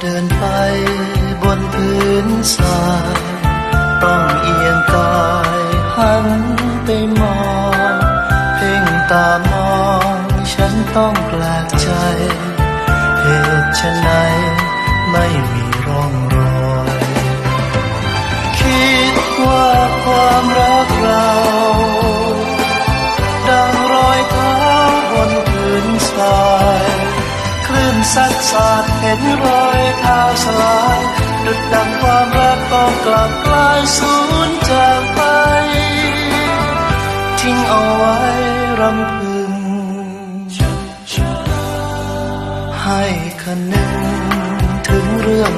เดินไปบนพื้นทราย ต้องเอียงกายหันไปมอง เพ่งตามองฉันต้องแปลกใจ เหตุไฉนไม่มีร่อง สัดสาดเห็นรอยเท้าสลายดุดดังความรักต้องกลับกลายสูญจากไป ทิ้งเอาไว้รำพึง ให้คะนึงถึงเรื่อง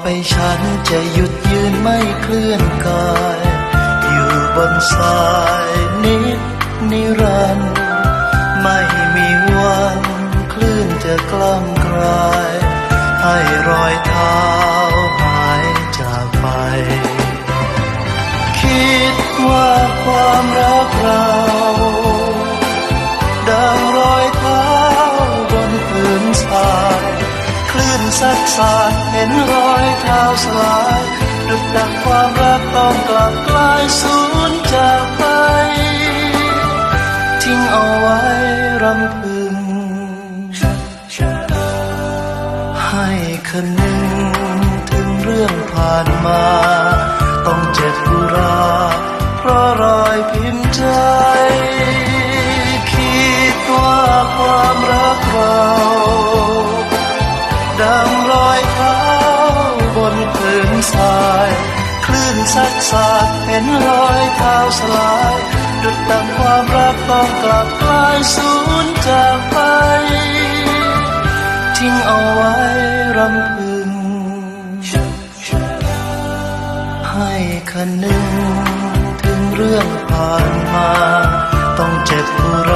ไปฉันจะหยุดยืนไม่เคลื่อนกาย อยู่บนทรายนิดนิรันด์ไม่มีวันคลื่นจะกล้ำกลาย ให้รอยเท้าหายจากไป คิดว่าความรักเรา คลื่นซัดสาดเห็นรอยเท้าสลายดุดดังความรักต้องกลับกลายสูญจากไป ทิ้งเอาไว้รำพึง ให้คะนึงถึงเรื่องผ่านมา ต้องเจ็บกุรา เพราะรอยพิมพ์ใจ คิดว่าความรักเรา ทรายคลื่นซัดสาดเห็นรอยเท้าสลายดุดดังความรักต้องกลับกลายสูญจากไป ทิ้งเอาไว้รำพึง ให้คะนึงถึงเรื่องผ่านมา ต้องเจ็บราเพราะร